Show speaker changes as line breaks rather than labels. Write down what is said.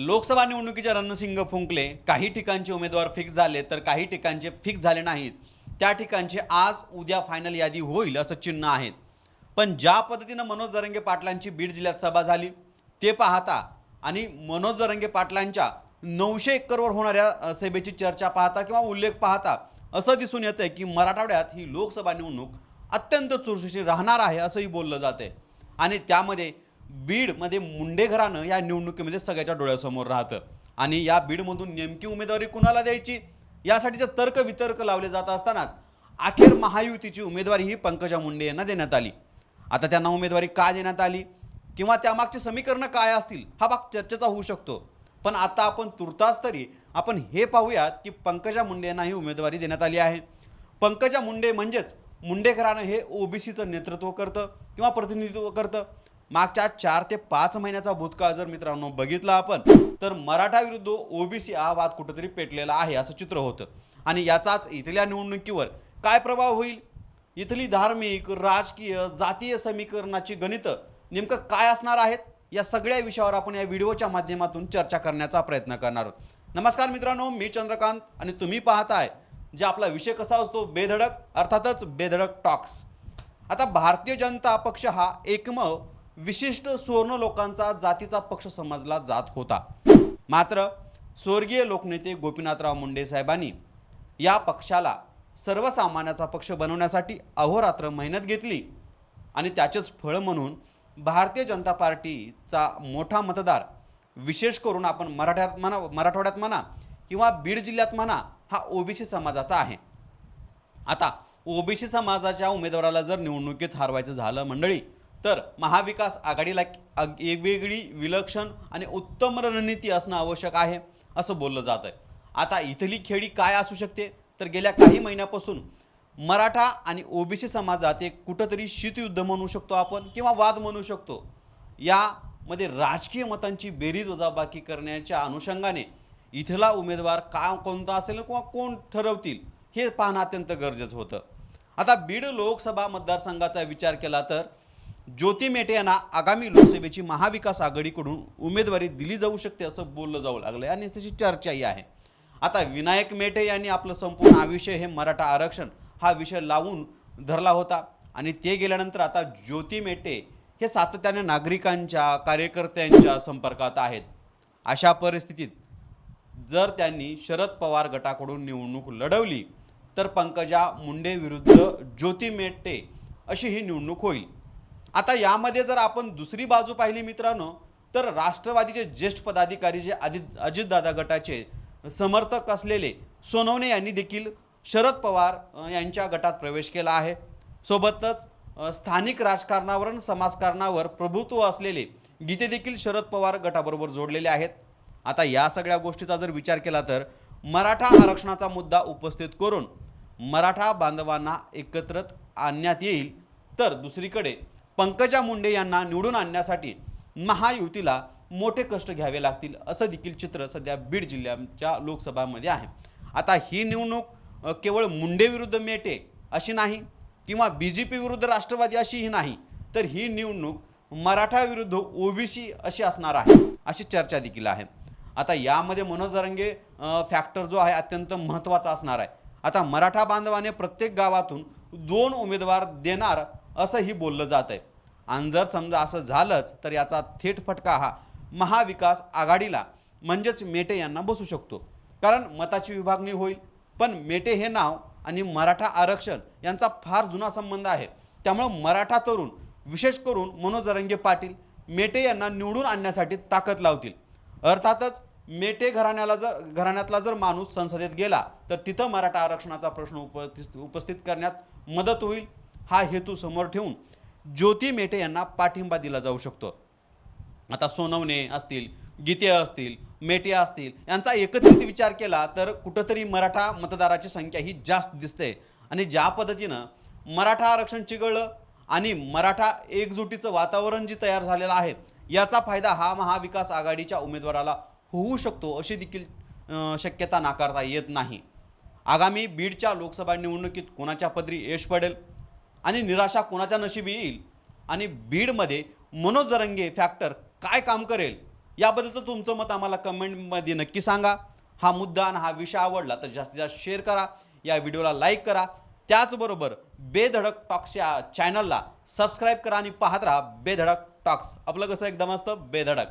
लोकसभा निवडणुकीचे रणसिंग फुंकले काही ठिकाणचे उमेदवार फिक्स झाले तर काही ठिकाणचे फिक्स झाले नाहीत. त्या ठिकाणचे आज उद्या फायनल यादी होईल असं चिन्ह आहेत. पण ज्या पद्धतीनं मनोज जरंगे पाटलांची बीड जिल्ह्यात सभा झाली ते पाहता आणि मनोज जरंगे पाटलांच्या नऊशे एकरवर होणाऱ्या सभेची चर्चा पाहता किंवा उल्लेख पाहता असं दिसून येतं की मराठवाड्यात ही लोकसभा निवडणूक अत्यंत चुरशीची राहणार आहे असंही बोललं जाते आणि त्यामध्ये बीडमध्ये मुंडे घराणं या निवडणुकीमध्ये सगळ्याच्या डोळ्यासमोर राहतं. आणि या बीडमधून नेमकी उमेदवारी कुणाला द्यायची? यासाठीचे तर्क वितर्क लावले जात असतानाच अखेर महायुतीची उमेदवारी ही पंकजा मुंडे यांना देण्यात आली. आता त्यांना उमेदवारी का देण्यात आली? किंवा त्यामागची समीकरणं काय असतील? हा भाग चर्चेचा होऊ शकतो. पण आता आपण तुर्तास तरी आपण हे पाहूयात की पंकजा मुंडे यांना ही उमेदवारी देण्यात आली आहे. पंकजा मुंडे म्हणजेच मुंडे घराणं हे ओबीसीचं नेतृत्व करतं किंवा प्रतिनिधित्व करतं. मागच्या चार ते पाच महिन्याचा भूतकाळ जर मित्रांनो बघितला आपण तर मराठा विरुद्ध ओबीसी हा वाद कुठंतरी पेटलेला आहे असं चित्र होतं. आणि याचाच इथल्या निवडणुकीवर काय प्रभाव होईल? इथली धार्मिक राजकीय जातीय समीकरणाची गणितं नेमकं काय असणार आहेत? या सगळ्या विषयावर आपण या व्हिडिओच्या माध्यमातून चर्चा करण्याचा प्रयत्न करणार आहोत. नमस्कार मित्रांनो मी चंद्रकांत आणि तुम्ही पाहताय जे आपला विषय कसा असतो? बेधडक अर्थातच बेधडक टॉक्स. आता भारतीय जनता पक्ष हा एकमेव विशिष्ट सुवर्ण लोकांचा जातीचा पक्ष समजला जात होता. मात्र स्वर्गीय लोकनेते गोपीनाथराव मुंडे साहेबांनी या पक्षाला सर्वसामान्याचा पक्ष बनवण्यासाठी अहोरात्र मेहनत घेतली आणि त्याचेच फळ म्हणून भारतीय जनता पार्टीचा मोठा मतदार विशेष करून आपण मराठ्यात म्हणा मराठवाड्यात म्हणा किंवा बीड जिल्ह्यात म्हणा हा ओबीसी समाजाचा आहे. आता ओबीसी समाजाच्या उमेदवाराला जर निवडणुकीत हरवायचं झालं मंडळी तर महाविकास आघाडीला वेगवेगळी वेगळी विलक्षण आणि उत्तम रणनीती असणं आवश्यक आहे असं बोललं जात आहे. आता इथली खेळी काय असू शकते? तर गेल्या काही महिन्यापासून मराठा आणि ओबीसी समाजात एक कुठंतरी शीतयुद्ध म्हणू शकतो आपण किंवा वाद म्हणू शकतो. यामध्ये राजकीय मतांची बेरीज वजाबाकी करण्याच्या अनुषंगाने इथला उमेदवार का कोणता असेल किंवा कोण ठरवतील हे पाहणं अत्यंत गरजेचं होतं. आता बीड लोकसभा मतदारसंघाचा विचार केला तर ज्योती मेटे यांना आगामी लोकसभेची महाविकास आघाडीकडून उमेदवारी दिली जाऊ शकते असं बोललं जाऊ लागलं आणि त्याची चर्चाही आहे. आता विनायक मेटे यांनी आपलं संपूर्ण आयुष्य हे मराठा आरक्षण हा विषय लावून धरला होता आणि ते गेल्यानंतर आता ज्योती मेटे हे सातत्याने नागरिकांच्या कार्यकर्त्यांच्या संपर्कात आहेत. अशा परिस्थितीत जर त्यांनी शरद पवार गटाकडून निवडणूक लढवली तर पंकजा मुंडे विरुद्ध ज्योती मेटे अशी ही निवडणूक होईल. आता यामध्ये जर आपण दुसरी बाजू पाहिली मित्रांनो तर राष्ट्रवादीचे ज्येष्ठ पदाधिकारी जे आदित अजितदादा गटाचे समर्थक असलेले सोनवणे यांनी देखील शरद पवार यांच्या गटात प्रवेश केला आहे. सोबतच स्थानिक राजकारणावर आणि समाजकारणावर प्रभुत्व असलेले गीते देखील शरद पवार गटाबरोबर जोडलेले आहेत. आता या सगळ्या गोष्टीचा जर विचार केला तर मराठा आरक्षणाचा मुद्दा उपस्थित करून मराठा बांधवांना एकत्रित आणण्यात येईल. तर दुसरीकडे पंकजा मुंडे यांना निवडून आणण्यासाठी महायुतीला मोठे कष्ट घ्यावे लागतील असं देखील चित्र सध्या बीड जिल्ह्याच्या लोकसभामध्ये आहे. आता ही निवडणूक केवळ मुंडे विरुद्ध मेटे अशी नाही किंवा बी जे पी विरुद्ध राष्ट्रवादी अशीही नाही तर ही निवडणूक मराठा विरुद्ध ओबीसी अशी असणार आहे अशी चर्चा देखील आहे. आता यामध्ये मनोज रंगे फॅक्टर जो आहे अत्यंत महत्त्वाचा असणार आहे. आता मराठा बांधवाने प्रत्येक गावातून दोन उमेदवार देणार असंही बोललं जात आहे आणि जर समजा असं झालंच तर याचा थेट फटका हा महाविकास आघाडीला म्हणजेच मेटे यांना बसू शकतो. कारण मताची विभागणी होईल पण मेटे हे नाव आणि मराठा आरक्षण यांचा फार जुना संबंध आहे. त्यामुळं मराठा तरुण विशेष करून मनोजरंगे पाटील मेटे यांना निवडून आणण्यासाठी ताकद लावतील. अर्थातच मेटे घराण्याला जर घराण्यातला जर माणूस संसदेत गेला तर तिथं मराठा आरक्षणाचा प्रश्न उपस्थित उपस्थित करण्यात मदत होईल हा हेतू समोर ठेवून ज्योती मेटे यांना पाठिंबा दिला जाऊ शकतो. आता सोनवणे असतील गीते असतील मेटे असतील यांचा एकत्रित विचार केला तर कुठंतरी मराठा मतदाराची संख्या ही जास्त दिसते. आणि ज्या पद्धतीनं मराठा आरक्षण चिघळलं आणि मराठा एकजुटीचं वातावरण जे तयार झालेलं आहे याचा फायदा हा महाविकास आघाडीच्या उमेदवाराला होऊ शकतो अशी देखील शक्यता नाकारता येत नाही. आगामी बीडच्या लोकसभा निवडणुकीत कोणाच्या पदरी यश पडेल? आणि निराशा कोणाच्या नशिबी येईल? आणि बीडमध्ये मनोज जरंगे फॅक्टर काय काम करेल? याबद्दलचं तुमचं मत आम्हाला कमेंटमध्ये नक्की सांगा. हा मुद्दा आणि हा विषय आवडला तर जास्तीत जास्त शेअर करा. या व्हिडिओला लाईक करा. त्याचबरोबर बेधडक टॉक्स या चॅनलला सबस्क्राईब करा आणि पाहत राहा बेधडक टॉक्स आपलं कसं एकदम असतं? बेधडक.